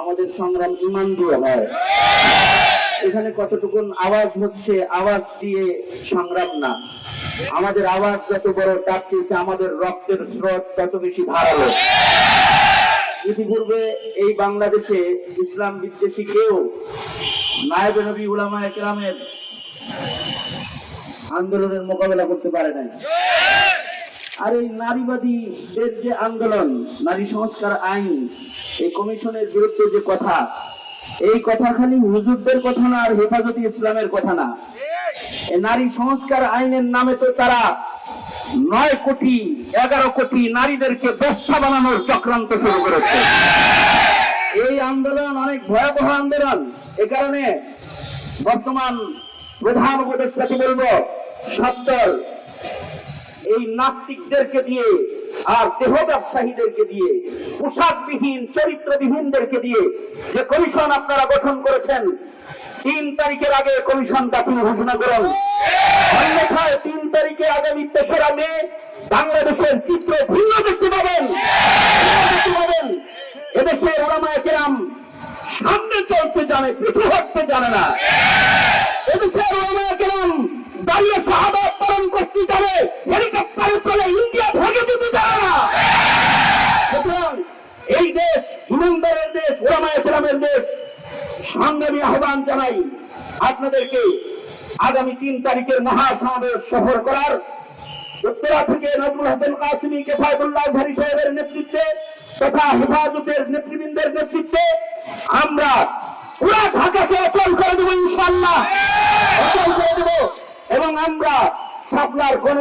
আমাদের সংগ্রাম ইমান দিয়ে হয়। এখানে কতটুকুন আওয়াজ হচ্ছে, আওয়াজ দিয়ে সংগ্রাম না। আমাদের আওয়াজ যত বড়, তার চেয়ে আমাদের রক্তের স্রোত তত বেশি ধারালো। ইতিপূর্বে এই বাংলাদেশে ইসলাম বিদ্বেষী কেউ নায়েব নবী উলামা একরামের আন্দোলনের মোকাবেলা করতে পারে নাই। আর এই নারীবাদীদের যে আন্দোলন, নারী সংস্কার আইন এই কমিশনের বিরুদ্ধে যে কথা, এই কথা খালি হুজুরদের কথা না, আর হেফাজতে ইসলামের কথা না। নারী সংস্কার আইনের নামে তো তারা নয় কোটি, এগারো কোটি নারীদেরকে ব্যবসা বানানোর চক্রান্ত শুরু করেছে। এই আন্দোলন অনেক ভয়াবহ আন্দোলন। এ কারণে বর্তমান প্রধান উপদেষ্টাকে বলব সত্তর এই নাস্তিকদেরকে দিয়ে আর দেহ ব্যবসায়ীদেরকে দিয়ে, পোশাকবিহীন, চরিত্রবিহীনদেরকে দিয়ে যে কমিশন আপনারা গঠন করেছেন, তিন তারিখের আগে কমিশন গঠন ঘোষণা করুন। অন্যথায় তিন তারিখে আগামী তেসরা মে বাংলাদেশের চিত্র ভিন্ন দেখতে পাবেন। পাবেন। এদেশের ওলামায় কেরাম সামনে চলতে জানে, পিছু হটতে জানে না। এদেশের ওলামায় কেরাম দাঁড়িয়ে শাহাদাত পালন করতে জানে, হেলিকপ্টারে দেশ দেশ দেশ। আহ্বান জানাই আপনাদেরকে আগামী তিন তারিখের মহাসমাবেশ সফর করার। নজরুল হাসান কেফায়তুল্লাহ সাহেবের নেতৃত্বে তথা হেফাজতের নেতৃবৃন্দের নেতৃত্বে আমরা পুরা ঢাকাকে অচল করে দেবো ইনশাল্লাহ অচল করে দেবো এবং আমরা সাপলার কোন